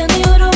yanıyorum.